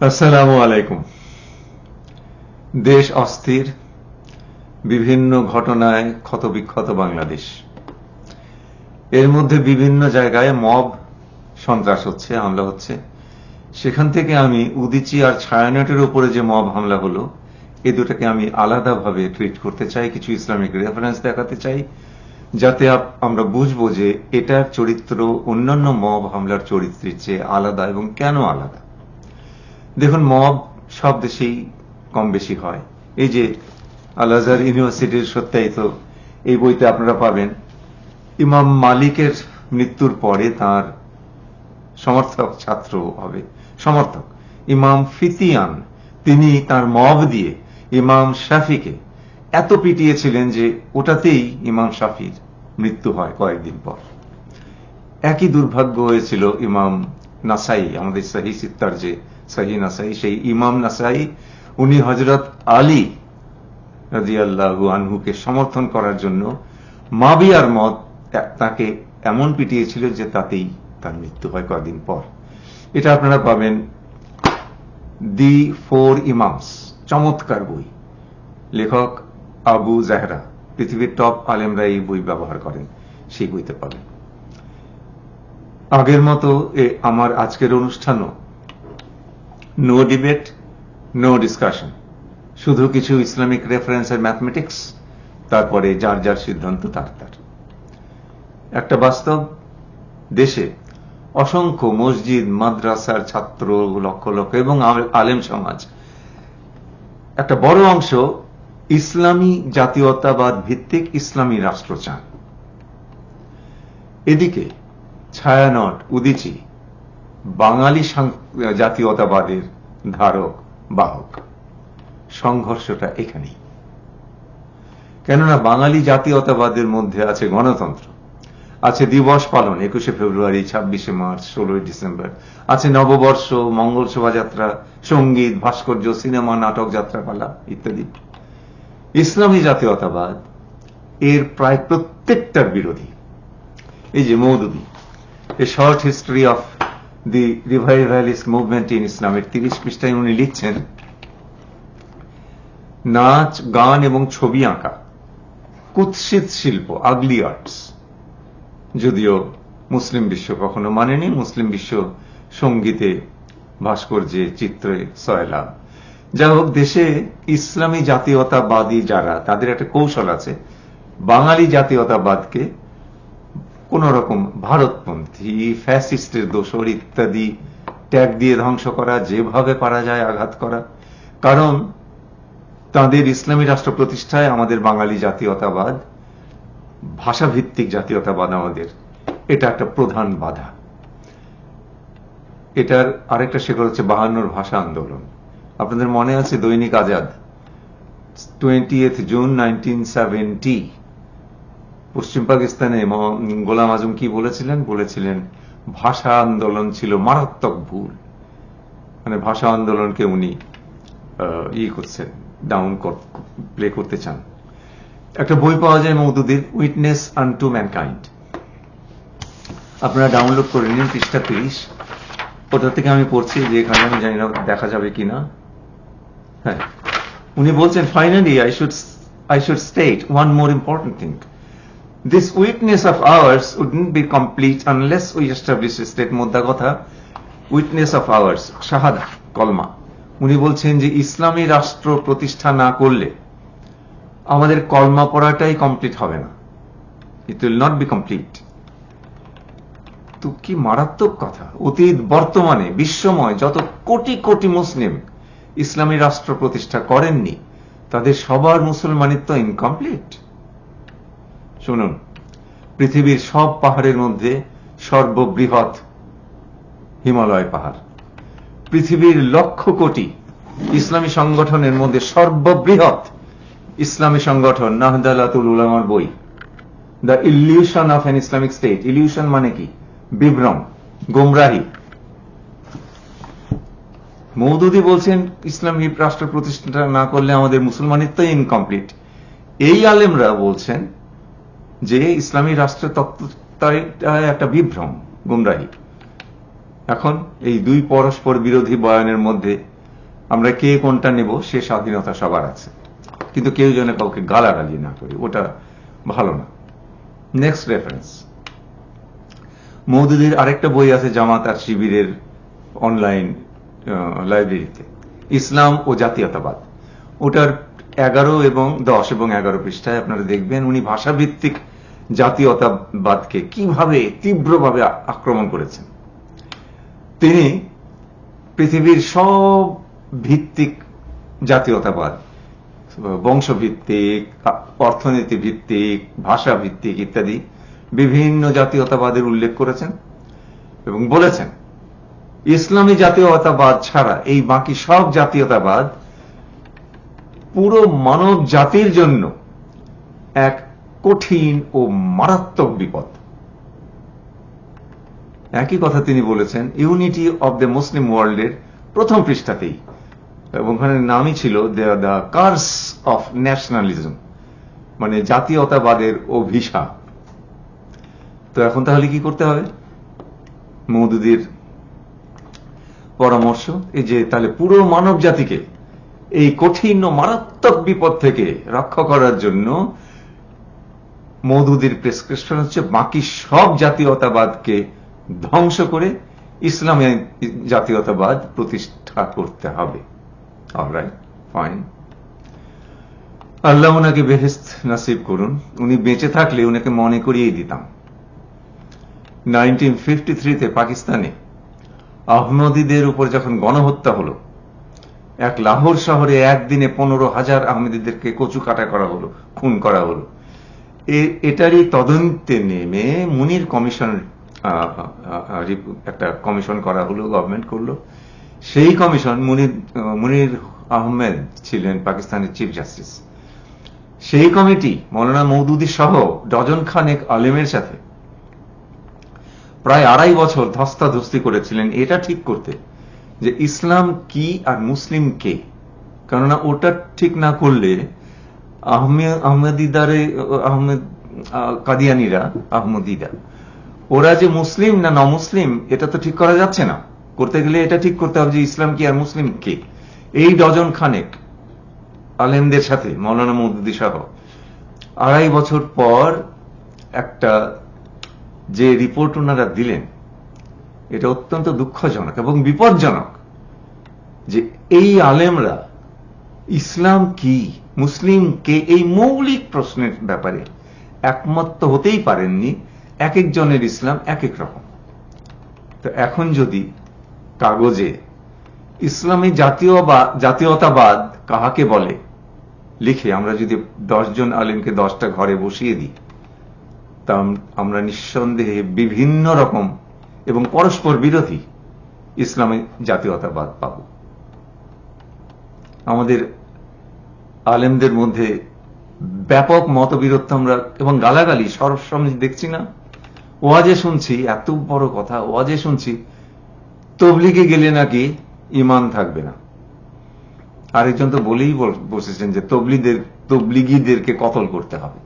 আসসালামু আলাইকুম। দেশ অস্থির, বিভিন্ন ঘটনায় ক্ষতবিক্ষত বাংলাদেশ। এর মধ্যে বিভিন্ন জায়গায় মব সন্ত্রাস হচ্ছে, হামলা হচ্ছে। সেখান থেকে আমি উদিচি আর ছায়ানটের উপরে যে মব হামলা হলো, এ দুটাকে আমি আলাদাভাবে ট্রিট করতে চাই, কিছু ইসলামিক রেফারেন্স দেখাতে চাই, যাতে আমরা বুঝব যে এটার চরিত্র অন্যান্য মব হামলার চরিত্রের চেয়ে আলাদা এবং কেন আলাদা। দেখুন, মব সব দেশেই কম বেশি হয়। এই যে আল আজহার ইউনিভার্সিটির সত্যায়িত এই বইতে আপনারা পাবেন, ইমাম মালিকের মৃত্যুর পরে তার সমর্থক ছাত্র হবে, সমর্থক। ইমাম ফিতিয়ান, তিনি তার মব দিয়ে ইমাম শাফিকে এত পিটিয়েছিলেন যে ওটাতেই ইমাম শাফির মৃত্যু হয় কয়েকদিন পর। একই দুর্ভাগ্য হয়েছিল ইমাম নাসাই, আমাদের সাহি সিত্তার যে সাহি নাসাই, সেই ইমাম নাসাই, উনি হজরত আলী রাজিয়াল্লাহু আনহুকে সমর্থন করার জন্য মাবিয়ার মত তাকে এমন পিটিয়েছিল যে তাতেই তার মৃত্যু হয় কয়েকদিন পর। এটা আপনারা পাবেন দি ফোর ইমামস, চমৎকার বই। লেখক আবু জাহরা, পৃথিবীর টপ আলেমরা এই বই ব্যবহার করেন, সেই বইতে পাবেন। আগের মতো আমার আজকের অনুষ্ঠানও নো ডিবেট নো ডিসকাশন শুধু কিছু ইসলামিক রেফারেন্স আর ম্যাথমেটিক্স তারপরে যার যার সিদ্ধান্ত তার তার। একটা বাস্তব, দেশে অসংখ্য মসজিদ, মাদ্রাসার ছাত্র, লক্ষ লক্ষ এবং আলেম সমাজ। একটা বড় অংশ ইসলামী জাতীয়তাবাদ ভিত্তিক ইসলামী রাষ্ট্র চান এদিকে ছায়ানট, উদিচি বাঙালি জাতীয়তাবাদের ধারক, বাহক। সংঘর্ষটা এখানেই। কেননা বাঙালি জাতীয়তাবাদের মধ্যে আছে গণতন্ত্র। আছে দিবস পালন, একুশে ফেব্রুয়ারি, ছাব্বিশে মার্চ, ষোলোই ডিসেম্বর। আছে নববর্ষ, মঙ্গল শোভাযাত্রা, সংগীত, ভাস্কর্য, সিনেমা, নাটক, যাত্রাপালা, ইত্যাদি। ইসলামী জাতীয়তাবাদ এর প্রায় প্রত্যেকটার বিরোধী। এই যে Maududi a short history of the revivalist movement in ইসলামের তিরিশ পৃষ্ঠায় উনি লিখছেন, নাচ, গান এবং ছবি আঁকা, কুৎসিত শিল্প আগলি আর্টস যদিও মুসলিম বিশ্ব কখনো মানেনি, মুসলিম বিশ্ব সঙ্গীতে, ভাস্কর্যে, চিত্রে সয়লাভ যা হোক, দেশে ইসলামী জাতীয়তাবাদী যারা, তাদের একটা কৌশল আছে। বাঙালি জাতীয়তাবাদকে কোন রকম ভারতপন্থী, ফ্যাসিস্টের দোষর ইত্যাদি ট্যাগ দিয়ে ধ্বংস করা, যেভাবে পারা যায় আঘাত করা। কারণ তাদের ইসলামী রাষ্ট্র প্রতিষ্ঠায় আমাদের বাঙালি জাতীয়তাবাদ, ভাষাভিত্তিক জাতীয়তাবাদ আমাদের। এটা একটা প্রধান বাধা। এটার আরেকটা শেখর হচ্ছে বাহান্নর ভাষা আন্দোলন। আপনাদের মনে আছে Dainik Azad? Twenty June nineteen seventy পশ্চিম পাকিস্তানে গোলাম আজম কি বলেছিলেন? বলেছিলেন, ভাষা আন্দোলন ছিল মারাত্মক ভুল। মানে ভাষা আন্দোলনকে উনি ই করছেন ডাউন প্লে করতে চান। একটা বই পাওয়া যায় মৌদুদির উইটনেস আন টু ম্যানকাইন্ড আপনারা ডাউনলোড করে নিন, পৃষ্ঠা তিরিশ। ওটা থেকে আমি পড়ছি যে এখানে, আমি জানি না দেখা যাবে কিনা। হ্যাঁ। উনি বলছেন finally I should I should state one more important thing this witness of ours wouldn't be complete unless we establish state মোদ্দা কথা উইটনেস অফ আওয়ার্স শাহাদা কলমা উনি বলছেন যে ইসলামী রাষ্ট্র প্রতিষ্ঠা না করলে আমাদের কলমা পড়াটাই কমপ্লিট হবে না। It will not be complete তো কি মারাত্মক কথা। অতীত, বর্তমানে, বিশ্বময়, যত কোটি কোটি মুসলিম ইসলামী রাষ্ট্র প্রতিষ্ঠা করেননি, তাদের সবার মুসলমানিত্ব ইনকমপ্লিট শুনুন, পৃথিবীর সব পাহাড়ের মধ্যে সর্ববৃহৎ হিমালয় পাহাড়। পৃথিবীর লক্ষ কোটি ইসলামী সংগঠনের মধ্যে সর্ববৃহৎ ইসলামী সংগঠন, নাহদালাতুল উলামার বই। The illusion of an Islamic state. Illusion মানে কি? বিভ্রম, গোমরাহি। মৌদুদি বলছেন, ইসলামী রাষ্ট্র প্রতিষ্ঠা না করলে আমাদের মুসলমানিত্ব ইনকমপ্লিট এই আলেমরা বলছেন যে ইসলামী রাষ্ট্রের তত্ত্বটা একটা বিভ্রম, গুমরাহি। এখন এই দুই পরস্পর বিরোধী বয়ানের মধ্যে আমরা কে কোনটা নেব, সে স্বাধীনতা সবার আছে। কিন্তু কেউ যেন কাউকে গালাগালি না করি, ওটা ভালো না। নেক্সট রেফারেন্স মৌদুদির আরেকটা বই আছে জামাত আর শিবিরের অনলাইন লাইব্রেরিতে ইসলাম ও জাতীয়তাবাদ। ওটার এগারো এবং দশ এবং এগারো পৃষ্ঠায় আপনারা দেখবেন উনি ভাষাভিত্তিক জাতীয়তাবাদকে কীভাবে তীব্রভাবে আক্রমণ করেছেন। তিনি পৃথিবীর সব ভিত্তিক জাতীয়তাবাদ, বংশভিত্তিক অর্থনীতি ভিত্তিক ভাষা ভিত্তিক ইত্যাদি বিভিন্ন জাতীয়তাবাদের উল্লেখ করেছেন এবং বলেছেন, ইসলামী জাতীয়তাবাদ ছাড়া এই বাকি সব জাতীয়তাবাদ পুরো মানব জাতির জন্য এক কঠিন ও মারাত্মক বিপদ। একই কথা তিনি বলেছেন, ইউনিটি অব দ্য মুসলিম ওয়ার্ল্ডের প্রথম পৃষ্ঠাতেই, এবং ওখানে নামই ছিল দ্য কার্স অফ ন্যাশনালিজম মানে জাতীয়তাবাদের অভিশাপ। তো এখন তাহলে কি করতে হবে? মৌদুদির পরামর্শ, এই যে তাহলে পুরো মানব জাতিকে এই কঠিন ও মারাত্মক বিপদ থেকে রক্ষা করার জন্য মৌদুদির প্রেসক্রিপশন হচ্ছে, বাকি সব জাতীয়তাবাদকে ধ্বংস করে ইসলামী জাতীয়তাবাদ প্রতিষ্ঠা করতে হবে। আল্লাহ ওনাকে বেহেস্ত নাসিব করুন। উনি বেঁচে থাকলে উনাকে মনে করিয়েই দিতাম। নাইনটিন ফিফটি থ্রিতে পাকিস্তানে আহমদীদের উপর যখন গণহত্যা হল এক লাহোর শহরে একদিনে পনেরো হাজার আহমেদীদেরকে কচু কাটা করা হলো, খুন করা হলো। এটারই তদন্তে নেমে মুনির কমিশন একটা কমিশন করা হলো, গভর্নমেন্ট করল। সেই কমিশন মুনির মুনির আহমেদ ছিলেন পাকিস্তানের চিফ জাস্টিস। সেই কমিটি মৌলানা মৌদুদি সহ ডজন খানেক আলেমের সাথে প্রায় আড়াই বছর ধস্তাধস্তি করেছিলেন, এটা ঠিক করতে। যে ইসলাম কি আর মুসলিম কে? কেননা ওটা ঠিক না করলে আহমেদিদারে, আহমেদ কাদিয়ানিরা আহমদিদা ওরা যে মুসলিম না নমুসলিম, এটা তো ঠিক করা যাচ্ছে না। করতে গেলে এটা ঠিক করতে হবে যে ইসলাম কি আর মুসলিম কে? এই ডজন খানেক আলেমদের সাথে, মৌলানা মৌদুদি সহ, আড়াই বছর পর একটা যে রিপোর্ট ওনারা দিলেন এটা অত্যন্ত দুঃখজনক এবং বিপজ্জনক যে এই আলেমরা ইসলাম কি, মুসলিম কে, এই মৌলিক প্রশ্নের ব্যাপারে একমত হতেই পারেননি, এক একজনের ইসলাম এক এক রকম। তো এখন যদি কাগজে ইসলামী জাতীয় জাতীয়তাবাদ কাহাকে বলে, লিখে আমরা যদি দশজন আলিমকে দশটা ঘরে বসিয়ে দিই তা আমরা নিঃসন্দেহে বিভিন্ন রকম এবং পরস্পর বিরোধী ইসলামী জাতীয়তাবাদ পাব। আমাদের আলেমদের মধ্যে ব্যাপক মতবিরোধ আমরা এবং গালাগালি সরসম দেখছি না। ওয়াজে শুনছি, এত বড় কথা, ওয়াজে শুনছি, তবলিগে গেলে নাকি ইমান থাকবে না। আরেকজন তো বলেই বসেছেন যে তবলিদের, তবলিগিদেরকে কতল করতে হবে।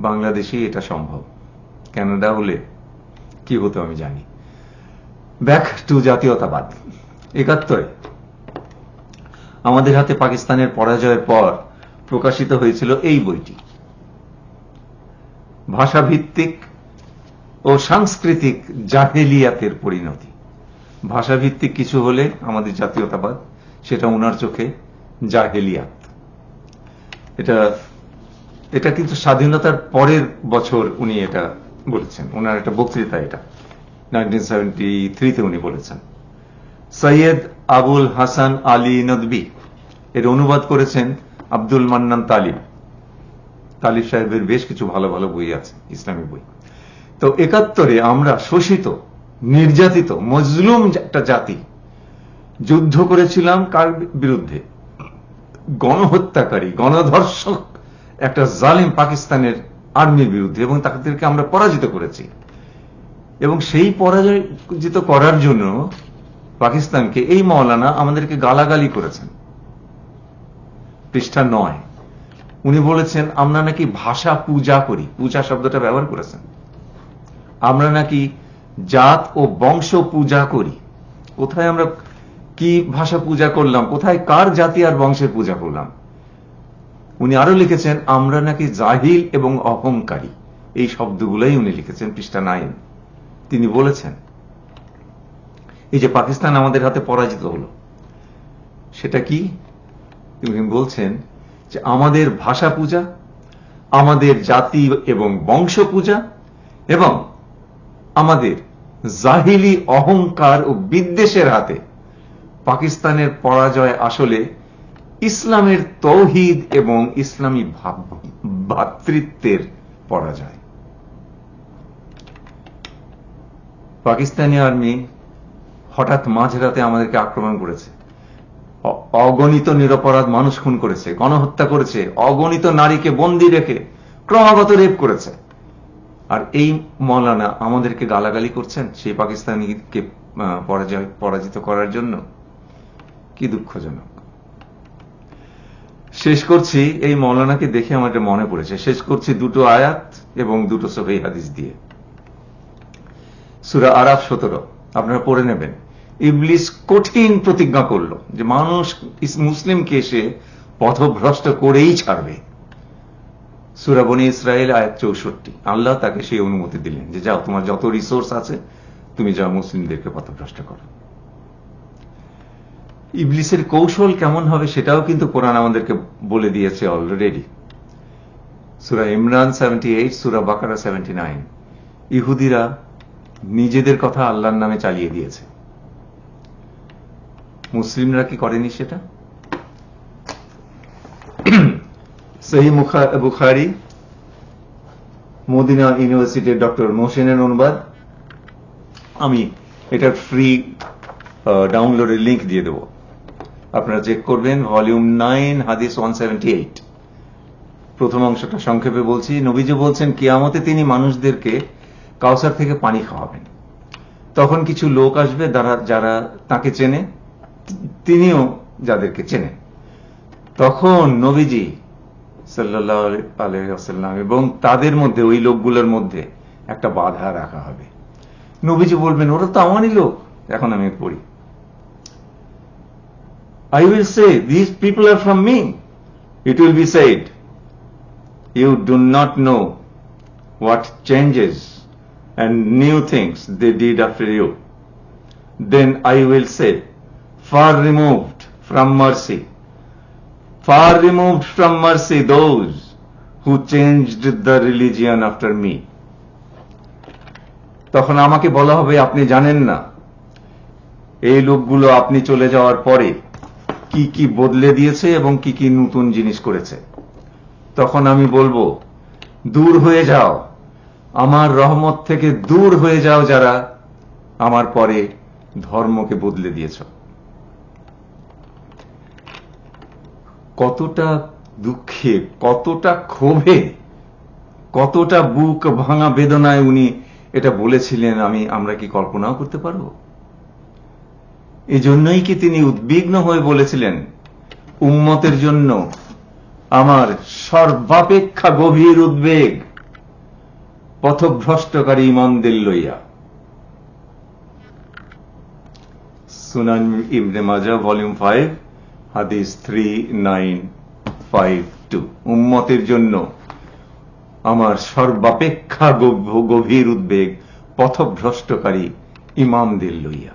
বাংলাদেশে এটা সম্ভব। ক্যানাডা হলে কি হতো আমি জানি। ব্যাক টু জাতীয়তাবাদ। একাত্তরে। আমাদের হাতে পাকিস্তানের পরাজয়ের পর প্রকাশিত হয়েছিল এই বইটি। ভাষাভিত্তিক ও সাংস্কৃতিক জাহেলিয়াতের পরিণতি। ভাষাভিত্তিক কিছু হলে আমাদের জাতীয়তাবাদ, সেটা ওনার চোখে জাহেলিয়াত। এটা এটা কিন্তু স্বাধীনতার পরের বছর উনি এটা বলেছেন। ওনার একটা বক্তৃতা এটা। নাইনটিন উনি বলেছেন, সৈয়দ আবুল হাসান আলী নদবী। এর অনুবাদ করেছেন আব্দুল মান্নান তালিব। তালিব সাহেবের বেশ কিছু ভালো ভালো বই আছে, ইসলামী বই। তো একাত্তরে আমরা শোষিত, নির্যাতিত, মজলুম একটা জাতি যুদ্ধ করেছিলাম কার বিরুদ্ধে? গণহত্যাকারী, গণধর্ষক একটা জালিম পাকিস্তানের আর্মির বিরুদ্ধে, এবং তাদেরকে আমরা পরাজিত করেছি। এবং সেই পরাজিত করার জন্য পাকিস্তানকে এই মৌলানা আমাদেরকে গালাগালি করেছেন। পৃষ্ঠা নয়। উনি বলেছেন, আমরা নাকি ভাষা পূজা করি। পূজা শব্দটা ব্যবহার করেছেন। আমরা নাকি জাত ও বংশ পূজা করি। কোথায় আমরা কি ভাষা পূজা করলাম? কোথায় কার জাতি আর বংশের পূজা করলাম? উনি আরও লিখেছেন, আমরা নাকি জাহিল এবং অহংকারী। এই শব্দগুলোই উনি লিখেছেন পৃষ্ঠা নাইন। তিনি বলেছেন, এই যে পাকিস্তান আমাদের হাতে পরাজিত হলো, সেটা কি? তিনি বলছেন যে, আমাদের ভাষা পূজা, আমাদের জাতি এবং বংশ পূজা এবং আমাদের জাহিলি অহংকার ও বিদ্বেষের হাতে পাকিস্তানের পরাজয় আসলে ইসলামের তৌহিদ এবং ইসলামী ভাব, ভাতৃত্বের পরাজয়। পাকিস্তানি আর্মি হঠাৎ মাঝরাতে আমাদেরকে আক্রমণ করেছে। অগণিত নিরপরাধ মানুষ খুন করেছে, গণহত্যা করেছে, অগণিত নারীকে বন্দি রেখে ক্রমাগত রেপ করেছে। আর এই মৌলানা আমাদেরকে গালাগালি করছেন সেই পাকিস্তানিকে পরাজয়, পরাজিত করার জন্য। কি দুঃখজনক। শেষ করছি এই মৌলানাকে দেখে আমার এটা মনে পড়েছে। শেষ করছি দুটো আয়াত এবং দুটো সফেই হাদিস দিয়ে। সুরা আরাফ সতেরো, আপনারা পড়ে নেবেন। ইবলিস কঠিন প্রতিজ্ঞা করল যে মানুষ মুসলিমকে এসে পথভ্রষ্ট করেই ছাড়বে। সুরাবনী ইসরায়েল আয়াত চৌষট্টি, আল্লাহ তাকে সেই অনুমতি দিলেন যে যাও, তোমার যত রিসোর্স আছে, তুমি যাও মুসলিমদেরকে পথভ্রষ্ট করো। ইবলিসের কৌশল কেমন হবে সেটাও কিন্তু কোরআন আমাদেরকে বলে দিয়েছে অলরেডি সুরা ইমরান সেভেন্টি এইট সুরা বাকারা সেভেন্টি নাইন ইহুদিরা নিজেদের কথা আল্লাহর নামে চালিয়ে দিয়েছে। মুসলিমরা কি করেনি সেটা? সহি বুখারি, মদিনা ইউনিভার্সিটির ডক্টর মোহসেনের অনুবাদ। আমি এটা ফ্রি ডাউনলোডের লিঙ্ক দিয়ে দেব। আপনারা চেক করবেন ভলিউম নাইন হাদিস ওয়ান প্রথম অংশটা সংক্ষেপে বলছি, নবীজি বলছেন, কিয়ামতে তিনি মানুষদেরকে কাউসার থেকে পানি খাওয়াবেন। তখন কিছু লোক আসবে যারা যারা তাকে চেনে, তিনিও যাদেরকে চেনেন তখন নবীজি সাল্লাহ আলহাম এবং তাদের মধ্যে, ওই লোকগুলোর মধ্যে একটা বাধা রাখা হবে। নবীজি বলবেন, ওরা তো আমারই লোক। এখন আমি পড়ি। I will say, these people are from me. It will be said, you do not know what changes and new things they did after you. Then I will say, far removed from mercy, far removed from mercy those who changed the religion after me. তখন আমাকে বলা হবে আপনি জানেন না এই লোকগুলো আপনি চলে যাওয়ার পরে কি কি বদলে দিয়েছে এবং কি কি নতুন জিনিস করেছে। তখন আমি বলব, দূর হয়ে যাও। আমার রহমত থেকে দূর হয়ে যাও যারা আমার পরে ধর্মকে বদলে দিয়েছ। কতটা দুঃখে, কতটা ক্ষোভে, কতটা বুক ভাঙা বেদনায় উনি এটা বলেছিলেন, আমি, আমরা কি কল্পনাও করতে পারব? এজন্যই কি তিনি উদ্বিগ্ন হয়ে বলেছিলেন, উম্মতের জন্য আমার সর্বাপেক্ষা গভীর উদ্বেগ পথভ্রষ্টকারী ইমানদের লইয়া। সুনান ইবনে মাজা ভলিউম ফাইভ, হাদিস থ্রি নাইন ফাইভ টু। উম্মতের জন্য আমার সর্বাপেক্ষা গভীর উদ্বেগ পথভ্রষ্টকারী ইমামদের লইয়া।